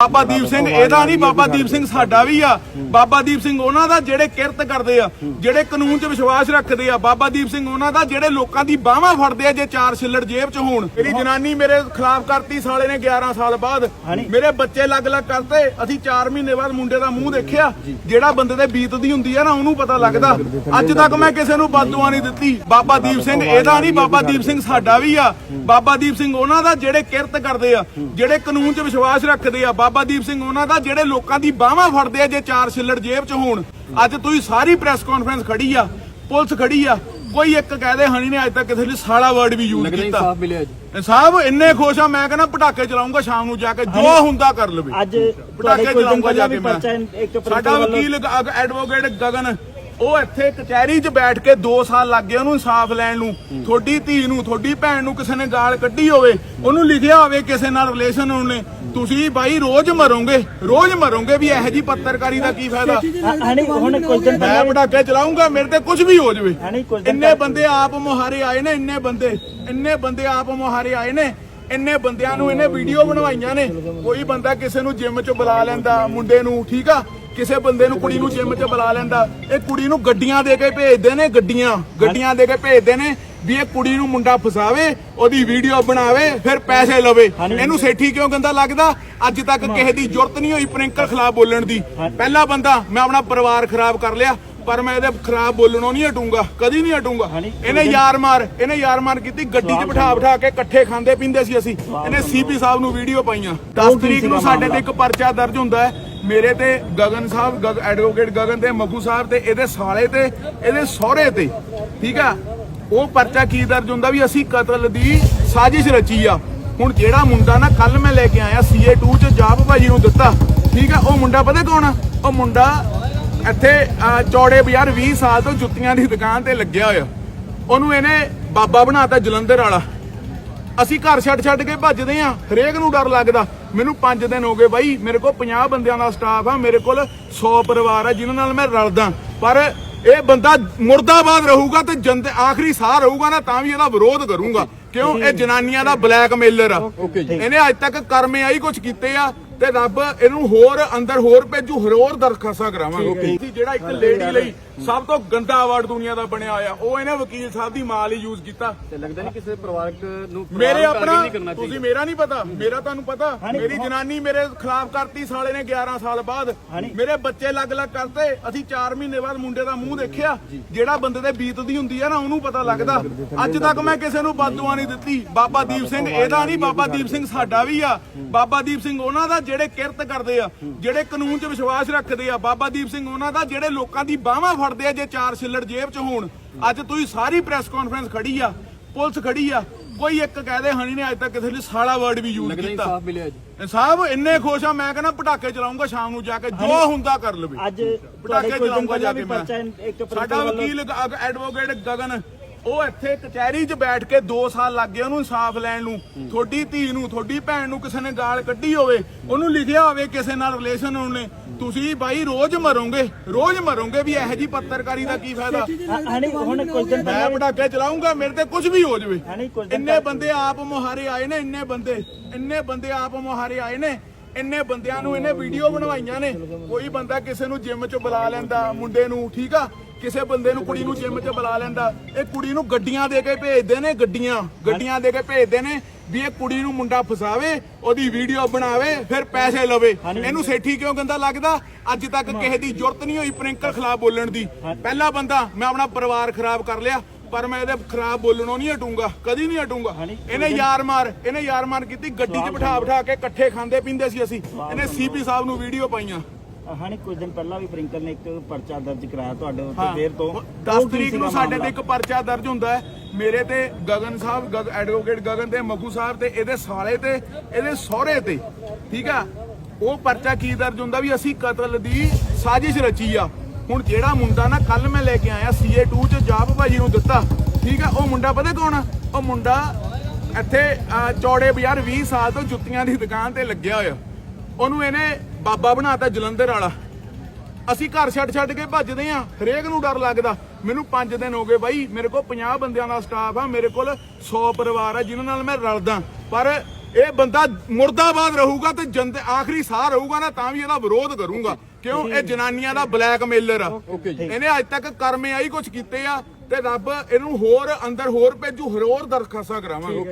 ਬਾਬਾ ਦੀਪ ਸਿੰਘ ਇਹਦਾ ਨਹੀਂ ਬਾਬਾ ਦੀਪ ਸਿੰਘ ਸਾਡਾ ਵੀ ਆ। ਬਾਬਾ ਦੀਪ ਸਿੰਘ ਉਹਨਾਂ ਦਾ ਜਿਹੜੇ ਕਿਰਤ ਕਰਦੇ ਆ ਜਿਹੜੇ ਕਾਨੂੰਨ 'ਚ ਵਿਸ਼ਵਾਸ ਰੱਖਦੇ ਆ ਬਾਬਾ ਦੀਪ ਸਿੰਘ ਉਹਨਾਂ ਦਾ ਜਿਹੜੇ ਲੋਕਾਂ ਦੀ ਬਾਹਾਂ ਫੜਦੇ ਆ ਜੇ ਚਾਰ ਛਿੱਲੜ ਜੇਬ 'ਚ ਹੋਣ। ਮੇਰੀ ਜਨਾਨੀ ਮੇਰੇ ਖਿਲਾਫ ਕਰਤੀ ਸਾਲੇ ਨੇ 11 ਸਾਲ ਬਾਅਦ। ਮੇਰੇ ਬੱਚੇ ਲੱਗ-ਲੱਗ ਕਰਤੇ ਅਸੀਂ 4 ਮਹੀਨੇ ਬਾਅਦ ਮੁੰਡੇ ਦਾ ਮੂੰਹ ਦੇਖਿਆ। ਜਿਹੜਾ ਬੰਦੇ ਦੇ ਬੀਤਦੀ ਹੁੰਦੀ ਆ ਨਾ ਉਹਨੂੰ ਪਤਾ ਲੱਗਦਾ। ਅੱਜ ਤੱਕ ਮੈਂ ਕਿਸੇ ਨੂੰ ਬਦਦੁਆ ਨਹੀਂ ਦਿੱਤੀ। ਬਾਬਾ ਦੀਪ ਸਿੰਘ ਇਹਦਾ ਨਹੀਂ ਬਾਬਾ ਦੀਪ ਸਿੰਘ ਸਾਡਾ ਵੀ ਆ। ਬਾਬਾ ਦੀਪ ਸਿੰਘ ਉਹਨਾਂ ਦਾ ਜਿਹੜੇ ਕਿਰਤ ਕਰਦੇ ਆ ਜਿਹੜੇ ਕਾਨੂੰਨ 'ਚ ਵਿਸ਼ਵਾਸ ਰੱਖਦੇ ਆ ਬਾਬਾ ਦੀਪ ਸਿੰਘ ਉਹਨਾਂ ਦਾ ਜਿਹੜੇ ਲੋਕਾਂ ਦੀ ਬਾਹਾਂ ਫੜਦੇ ਆ ਜੇ ਚਾਰ ਛਿੱਲੜ ਜੇਬ 'ਚ ਹੋਣ ਅੱਜ ਤੁਸੀਂ ਸਾਰੀ ਪ੍ਰੈਸ ਕਾਨਫਰੰਸ ਖੜੀ ਆ ਪੁਲਿਸ ਖੜੀ ਆ ਕੋਈ ਇੱਕ ਕਹਦੇ ਹਣੀ ਨੇ ਅੱਜ ਤੱਕ ਕਿਸੇ ਲਈ ਸਾਲਾ ਵਰਡ ਵੀ ਯੂਜ਼ ਕੀਤਾ। ਇਨਸਾਫ ਮਿਲਿਆ ਜੀ ਸਾਹਿਬ ਇੰਨੇ ਖੁਸ਼ ਆ ਮੈਂ ਕਹਿੰਦਾ ਪਟਾਕੇ ਚਲਾਉਂਗਾ ਸ਼ਾਮ ਨੂੰ ਜਾ ਕੇ ਜੋ ਹੁੰਦਾ ਕਰ ਲਵੇ। ਅੱਜ ਪਟਾਕੇ ਚਲਾਉਂਗਾ ਜਾ ਕੇ ਮੈਂ। ਸਾਡਾ ਵਕੀਲ ਐਡਵੋਕੇਟ ਗਗਨ ਉਹ ਇੱਥੇ ਕਚਹਿਰੀ 'ਚ ਬੈਠ ਕੇ 2 ਸਾਲ ਲੱਗ ਗਏ ਉਹਨੂੰ ਇਨਸਾਫ ਲੈਣ ਨੂੰ। ਤੁਹਾਡੀ ਧੀ ਨੂੰ ਤੁਹਾਡੀ ਭੈਣ ਨੂੰ ਕਿਸੇ ਨੇ ਗਾਲ ਕੱਢੀ ਹੋਵੇ ਉਹਨੂੰ ਲਿਖਿਆ ਹੋਵੇ ਕਿਸੇ ਨਾਲ ਰਿਲੇਸ਼ਨ ਉਹਨੇ। ਤੁਸੀਂ ਬਾਈ ਰੋਜ਼ ਮਰੋਗੇ ਰੋਜ਼ ਮਰੋਗੇ ਵੀ ਇਹੋ ਜੀ ਪੱਤਰਕਾਰੀ ਦਾ ਕੀ ਫਾਇਦਾ? ਹਾਂ- ਹਣੀ ਹੁਣ ਕੁਝ ਦਿਨ ਮੈਂ ਪਟਾਕੇ ਚਲਾਉਂਗਾ ਮੇਰੇ ਤੇ ਕੁਝ ਵੀ ਹੋ ਜਾਵੇ। ਇੰਨੇ ਬੰਦੇ ਆਪ ਮੁਹਾਰੇ ਆਏ ਨੇ ਇੰਨੇ ਬੰਦੇ ਇੰਨੇ ਬੰਦੇ ਆਪ ਮੁਹਾਰੇ ਆਏ ਨੇ ਇੰਨੇ ਬੰਦਿਆਂ ਨੂੰ ਇਹਨੇ ਵੀਡੀਓ ਬਣਵਾਈਆਂ ਨੇ। ਕੋਈ ਬੰਦਾ ਕਿਸੇ ਨੂੰ ਜਿਮ 'ਚ ਬੁਲਾ ਲੈਂਦਾ ਮੁੰਡੇ ਨੂੰ ਠੀਕ ਆ? ਕਿਸੇ ਬੰਦੇ ਨੂੰ ਕੁੜੀ ਨੂੰ ਜਿਮ 'ਚ ਬੁਲਾ ਲੈਂਦਾ ਇਹ ਕੁੜੀ ਨੂੰ ਗੱਡੀਆਂ ਦੇ ਕੇ ਭੇਜਦੇ ਨੇ ਗੱਡੀਆਂ ਗੱਡੀਆਂ ਦੇ ਕੇ ਭੇਜਦੇ ਨੇ ਵੀ ਇਹ ਕੁੜੀ ਨੂੰ ਮੁੰਡਾ ਫਸਾਵੇ ਉਹਦੀ ਵੀਡੀਓ ਬਣਾਵੇ ਫਿਰ ਪੈਸੇ ਲਵੇ। ਇਹਨੂੰ ਸੇਠੀ ਕਿਉਂ ਗੰਦਾ ਲੱਗਦਾ? ਅੱਜ ਤੱਕ ਕਿਸੇ ਦੀ ਜ਼ਰੂਰਤ ਨਹੀਂ ਹੋਈ ਪ੍ਰਿੰਕਲ ਖਿਲਾਫ ਬੋਲਣ ਦੀ। ਪਹਿਲਾ ਬੰਦਾ ਮੈਂ ਆਪਣਾ ਪਰਿਵਾਰ ਖਰਾਬ ਕਰ ਲਿਆ ਪਰ ਮੈਂ ਇਹਦੇ ਖਰਾਬ ਬੋਲਣੋਂ ਨਹੀਂ ਹਟੂੰਗਾ ਕਦੀ ਨਹੀਂ ਹਟੂੰਗਾ। ਇਹਨੇ ਯਾਰ ਮਾਰ ਇਹਨੇ ਯਾਰ ਮਾਰ ਕੀਤੀ ਗੱਡੀ 'ਚ ਬਿਠਾ ਬਿਠਾ ਕੇ ਇਕੱਠੇ ਖਾਂਦੇ ਪੀਂਦੇ ਸੀ ਅਸੀਂ। ਇਹਨੇ ਸੀਪੀ ਸਾਹਿਬ ਨੂੰ ਵੀਡੀਓ ਪਾਈਆਂ। 10 ਤਰੀਕ ਨੂੰ ਸਾਡੇ ਤੇ ਇੱਕ ਪਰਚਾ ਦਰਜ ਹੁੰਦਾ ਹੈ। ਮੇਰੇ ਤੇ ਗਗਨ ਸਾਹਿਬ, ਗਗ ਐਡਵੋਕੇਟ ਗਗਨ ਤੇ ਮੱਗੂ ਸਾਹਿਬ ਤੇ ਇਹਦੇ ਸਾਲੇ ਤੇ, ਇਹਦੇ ਸਹੁਰੇ ਤੇ, ਠੀਕ ਆ? ਉਹ ਪਰਚਾ ਕੀ ਦਰਜ ਹੁੰਦਾ ਵੀ ਅਸੀਂ ਕਤਲ ਦੀ ਸਾਜ਼ਿਸ਼ ਰਚੀ ਆ। ਹੁਣ ਜਿਹੜਾ ਮੁੰਡਾ ਨਾ ਕੱਲ ਮੈਂ ਲੈ ਕੇ ਆਇਆ CA2 ਚ ਜਾਬ ਭਾਜੀ ਨੂੰ ਦਿੱਤਾ, ਠੀਕ ਆ? ਉਹ ਮੁੰਡਾ ਪਤਾ ਕੌਣ ਆ? ਉਹ ਮੁੰਡਾ ਇੱਥੇ ਚੌੜੇ ਬਾਜ਼ਾਰ 20 ਸਾਲ ਤੋਂ ਜੁੱਤੀਆਂ ਦੀ ਦੁਕਾਨ ਤੇ ਲੱਗਿਆ ਹੋਇਆ। ਉਹਨੂੰ ਇਹਨੇ ਬਾਬਾ ਬਣਾਤਾ ਜਲੰਧਰ ਵਾਲਾ। ਅਸੀਂ ਘਰ ਛੱਡ ਛੱਡ ਕੇ ਭੱਜਦੇ ਆ, ਹਰੇਕ ਨੂੰ ਡਰ ਲੱਗਦਾ। ਮੈਨੂੰ 5 ਦਿਨ ਹੋ ਗਏ ਬਾਈ ਮੇਰੇ ਕੋਲ 50 ਬੰਦਿਆਂ ਦਾ ਸਟਾਫ ਆ ਮੇਰੇ ਕੋਲ 100 ਪਰਿਵਾਰ ਆ ਜਿਨ੍ਹਾਂ ਨਾਲ ਮੈਂ ਰਲਦਾ। ਪਰ ਇਹ ਬੰਦਾ ਮੁਰਦਾਬਾਦ ਰਹੂਗਾ ਤੇ ਜੰਦ ਆਖਰੀ ਸਾਹ ਰਹੂਗਾ ਨਾ ਤਾਂ ਵੀ ਇਹਦਾ ਵਿਰੋਧ ਕਰੂੰਗਾ। ਕਿਉਂ? ਇਹ ਜਨਾਨੀਆਂ ਦਾ ਬਲੈਕਮੇਲਰ ਆ। ਇਹਨੇ ਅੱਜ ਤੱਕ ਕਰਮੇ ਆਈ ਕੁਝ ਕੀਤੇ ਆ ਤੇ ਰੱਬ ਇਹਨੂੰ ਹੋਰ ਅੰਦਰ ਹੋਰ ਭੇਜੂ ਹੋਰ ਦਰਖਾਸਤਾਂ ਕਰਾਵਾਂਗੇ। ਜਿਹੜਾ ਇੱਕ ਲੇਡੀ ਲਈ ਸਭ ਤੋਂ ਗੰਦਾ ਅਵਾਰਡ ਦੁਨੀਆ ਦਾ ਬਣਿਆ ਹੋਇਆ ਉਹ ਇਹਨੇ ਵਕੀਲ ਸਾਹਿਬ ਦੀ ਮਾਲ ਹੀ ਯੂਜ਼ ਕੀਤਾ। ਤੇ ਲੱਗਦਾ ਨਹੀਂ ਕਿਸੇ ਪਰਿਵਾਰਕ ਨੂੰ ਮੇਰੇ ਆਪਣਾ ਤੁਸੀਂ ਮੇਰਾ ਨਹੀਂ ਪਤਾ ਮੇਰਾ ਤੁਹਾਨੂੰ ਪਤਾ ਮੇਰੀ ਜਨਾਨੀ ਮੇਰੇ ਖਿਲਾਫ ਕਰਤੀ ਸਾਲੇ ਨੇ 11 ਸਾਲ ਬਾਅਦ। ਮੇਰੇ ਬੱਚੇ ਲੱਗ-ਲੱਗ ਕਰਤੇ ਅਸੀਂ 4 ਮਹੀਨੇ ਬਾਅਦ ਮੁੰਡੇ ਦਾ ਮੂੰਹ ਦੇਖਿਆ। ਜਿਹੜਾ ਬੰਦੇ ਦੇ ਬੀਤਦੀ ਹੁੰਦੀ ਆ ਨਾ ਉਹਨੂੰ ਪਤਾ ਲੱਗਦਾ। ਅੱਜ ਤੱਕ ਮੈਂ ਕਿਸੇ ਨੂੰ ਬਦਦੁਆ ਨਹੀਂ ਦਿੱਤੀ। ਬਾਬਾ ਦੀਪ ਸਿੰਘ ਇਹਦਾ ਨਹੀਂ ਬਾਬਾ ਦੀਪ ਸਿੰਘ ਸਾਡਾ ਵੀ ਆ। ਬਾਬਾ ਦੀਪ ਸਿੰਘ ਉਹਨਾਂ ਦਾ ਜਿਹੜੇ ਕਿਰਤ ਕਰਦੇ ਆ ਜਿਹੜੇ ਕਾਨੂੰਨ 'ਚ ਵਿਸ਼ਵਾਸ ਰੱਖਦੇ ਆ ਬਾਬਾ ਦੀਪ ਸਿੰਘ ਉਹਨਾਂ ਦਾ ਜਿਹੜੇ ਲੋਕਾਂ ਦੀ ਬਾਹਾਂ ਫੜਦੇ ਆ ਜੇ ਚਾਰ ਛਿੱਲੜ ਜੇਬ 'ਚ ਹੋਣ ਅੱਜ ਤੁਸੀਂ ਸਾਰੀ ਪ੍ਰੈਸ ਕਾਨਫਰੰਸ ਖੜੀ ਆ ਪੁਲਿਸ ਖੜੀ ਆ ਕੋਈ ਇੱਕ ਕਹਦੇ ਹਣੀ ਨੇ ਅੱਜ ਤੱਕ ਕਿਸੇ ਲਈ ਸਾਲਾ ਵਰਡ ਵੀ ਯੂਜ਼ ਕੀਤਾ। ਇਨਸਾਫ ਮਿਲਿਆ ਜੀ। ਸਾਹਿਬ ਇੰਨੇ ਖੁਸ਼ ਆ ਮੈਂ ਕਹਿੰਦਾ ਪਟਾਕੇ ਚਲਾਉਂਗਾ ਸ਼ਾਮ ਨੂੰ ਜਾ ਕੇ ਜੋ ਹੁੰਦਾ ਕਰ ਲਵੇ। ਅੱਜ ਪਟਾਕੇ ਚਲਾਉਂਗਾ ਜਾ ਕੇ ਮੈਂ। ਪਰਚਾ ਇੱਕ ਸਾਡਾ ਵਕੀਲ ਐਡਵੋਕੇਟ ਗਗਨ ਉਹ ਇੱਥੇ ਕਚਹਿਰੀ 'ਚ ਬੈਠ ਕੇ 2 ਸਾਲ ਲੱਗ ਗਏ ਉਹਨੂੰ ਇਨਸਾਫ ਲੈਣ ਨੂੰ। ਤੁਹਾਡੀ ਧੀ ਨੂੰ ਤੁਹਾਡੀ ਭੈਣ ਨੂੰ ਕਿਸੇ ਨੇ ਗਾਲ ਕੱਢੀ ਹੋਵੇ ਉਹਨੂੰ ਲਿਖਿਆ ਹੋਵੇ ਕਿਸੇ ਨਾਲ ਰਿਲੇਸ਼ਨ ਉਹਨੇ। ਤੁਸੀਂ ਬਾਈ ਰੋਜ਼ ਮਰੋਗੇ ਰੋਜ਼ ਮਰੋਗੇ ਵੀ ਇਹੋ ਜੀ ਪੱਤਰਕਾਰੀ ਦਾ ਕੀ ਫਾਇਦਾ? ਹਾਂ- ਹਣੀ ਹੁਣ ਕੁਝ ਦਿਨ ਮੈਂ ਪਹਿਲਾਂ ਪਟਾਕੇ ਚਲਾਉਂਗਾ ਮੇਰੇ ਤੇ ਕੁਝ ਵੀ ਹੋ ਜਾਵੇ। ਇੰਨੇ ਬੰਦੇ ਆਪ ਮੁਹਾਰੇ ਆਏ ਨੇ ਇੰਨੇ ਬੰਦੇ ਇੰਨੇ ਬੰਦੇ ਆਪ ਮੁਹਾਰੇ ਆਏ ਨੇ ਇੰਨੇ ਬੰਦਿਆਂ ਨੂੰ ਇਹਨੇ ਵੀਡੀਓ ਬਣਵਾਈਆਂ ਨੇ। ਕੋਈ ਬੰਦਾ ਕਿਸੇ ਨੂੰ ਜਿਮ 'ਚ ਬੁਲਾ ਲੈਂਦਾ ਮੁੰਡੇ ਨੂੰ ਠੀਕ ਆ? ਕਿਸੇ ਬੰਦੇ ਨੂੰ ਕੁੜੀ ਨੂੰ ਜਿਮ 'ਚ ਬੁਲਾ ਲੈਂਦਾ। ਇਹ ਕੁੜੀ ਨੂੰ ਗੱਡੀਆਂ ਦੇ ਕੇ ਭੇਜਦੇ ਨੇ ਗੱਡੀਆਂ। ਗੱਡੀਆਂ ਦੇ ਕੇ ਭੇਜਦੇ ਨੇ ਵੀ ਇਹ ਕੁੜੀ ਨੂੰ ਮੁੰਡਾ ਫਸਾਵੇ ਉਹਦੀ ਵੀਡੀਓ ਬਣਾਵੇ ਫਿਰ ਪੈਸੇ ਲਵੇ। ਇਹਨੂੰ ਸੇਠੀ ਕਿਉਂ ਗੰਦਾ ਲੱਗਦਾ? ਅੱਜ ਤੱਕ ਕਿਸੇ ਦੀ ਜ਼ਰੂਰਤ ਨਹੀਂ ਹੋਈ ਪ੍ਰਿੰਕਲ ਖਿਲਾਫ ਬੋਲਣ ਦੀ। ਪਹਿਲਾ ਬੰਦਾ ਮੈਂ ਆਪਣਾ ਪਰਿਵਾਰ ਖਰਾਬ ਕਰ ਲਿਆ ਪਰ ਮੈਂ ਇਹਦੇ ਖਰਾਬ ਬੋਲਣੋਂ ਨਹੀਂ ਹਟੂੰਗਾ ਕਦੀ ਨਹੀਂ ਹਟੂੰਗਾ। ਇਹਨੇ ਯਾਰ ਮਾਰ ਇਹਨੇ ਯਾਰ ਮਾਰ ਕੀਤੀ ਗੱਡੀ 'ਚ ਬਿਠਾ ਬਿਠਾ ਕੇ ਇਕੱਠੇ ਖਾਂਦੇ ਪੀਂਦੇ ਸੀ ਅਸੀਂ। ਇਹਨੇ ਸੀਪੀ ਸਾਹਿਬ ਨੂੰ ਵੀਡੀਓ ਪਾਈਆਂ। ਹਣੀ ਕੁਝ ਦਿਨ ਪਹਿਲਾਂ ਵੀ ਪ੍ਰਿੰਕਲ ਨੇ ਇੱਕ ਪਰਚਾ ਦਰਜ ਕਰਾਇਆ ਤੁਹਾਡੇ ਉੱਤੇ ਫੇਰ ਤੋਂ। 10 ਤਰੀਕ ਨੂੰ ਸਾਡੇ ਤੇ ਇੱਕ ਪਰਚਾ ਦਰਜ ਹੁੰਦਾ ਹੈ। ਮੇਰੇ ਤੇ ਗਗਨ ਸਾਹਿਬ ਗਗ ਐਡਵੋਕੇਟ ਗਗਨ ਤੇ ਮੱਗੂ ਸਾਹਿਬ ਤੇ ਇਹਦੇ ਸਾਲੇ ਤੇ ਇਹਦੇ ਸਹੁਰੇ ਤੇ ਠੀਕ ਆ? ਉਹ ਪਰਚਾ ਕੀ ਦਰਜ ਹੁੰਦਾ ਵੀ ਅਸੀਂ ਕਤਲ ਦੀ ਸਾਜ਼ਿਸ਼ ਰਚੀ ਆ। ਹੁਣ ਜਿਹੜਾ ਮੁੰਡਾ ਨਾ ਕੱਲ ਮੈਂ ਲੈ ਕੇ ਆਇਆ CA2 ਚ ਜਾਬ ਭਾਜੀ ਨੂੰ ਦਿੱਤਾ ਠੀਕ ਆ? ਉਹ ਮੁੰਡਾ ਪਤਾ ਕੌਣ ਆ? ਉਹ ਮੁੰਡਾ ਇੱਥੇ ਚੌੜੇ ਬਾਜ਼ਾਰ 20 ਸਾਲ ਤੋਂ ਜੁੱਤੀਆਂ ਦੀ ਦੁਕਾਨ ਤੇ ਲੱਗਿਆ ਹੋਇਆ। ਉਹਨੂੰ ਇਹਨੇ ਬਾਬਾ ਬਣਾਤਾ ਜਲੰਧਰ ਵਾਲਾ। ਅਸੀਂ ਘਰ ਛੱਡ ਛੱਡ ਕੇ ਭੱਜਦੇ ਆ। ਹਰੇਕ ਨੂੰ ਡਰ ਲੱਗਦਾ। ਮੈਨੂੰ 5 ਦਿਨ ਹੋ ਗਏ ਬਾਈ ਮੇਰੇ ਕੋਲ 50 ਬੰਦਿਆਂ ਦਾ ਸਟਾਫ ਆ ਮੇਰੇ ਕੋਲ 100 ਪਰਿਵਾਰ ਆ ਜਿਨ੍ਹਾਂ ਨਾਲ ਮੈਂ ਰਲਦਾ। ਪਰ ਇਹ ਬੰਦਾ ਮੁਰਦਾਬਾਦ ਰਹੂਗਾ ਤੇ ਜੰਦ ਆਖਰੀ ਸਾਹ ਰਹੂਗਾ ਨਾ ਤਾਂ ਵੀ ਇਹਦਾ ਵਿਰੋਧ ਕਰੂੰਗਾ। ਕਿਉਂ? ਇਹ ਜਨਾਨੀਆਂ ਦਾ ਬਲੈਕਮੇਲਰ ਆ। ਇਹਨੇ ਅੱਜ ਤੱਕ ਕਰਮੇ ਆਈ ਕੁਝ ਕੀਤੇ ਆ ਤੇ ਰੱਬ ਇਹਨੂੰ ਹੋਰ ਅੰਦਰ ਹੋਰ ਭੇਜੂ ਹੋਰ ਦਰਖਾਸਤਾਂ ਕਰਾਵਾਂਗੇ।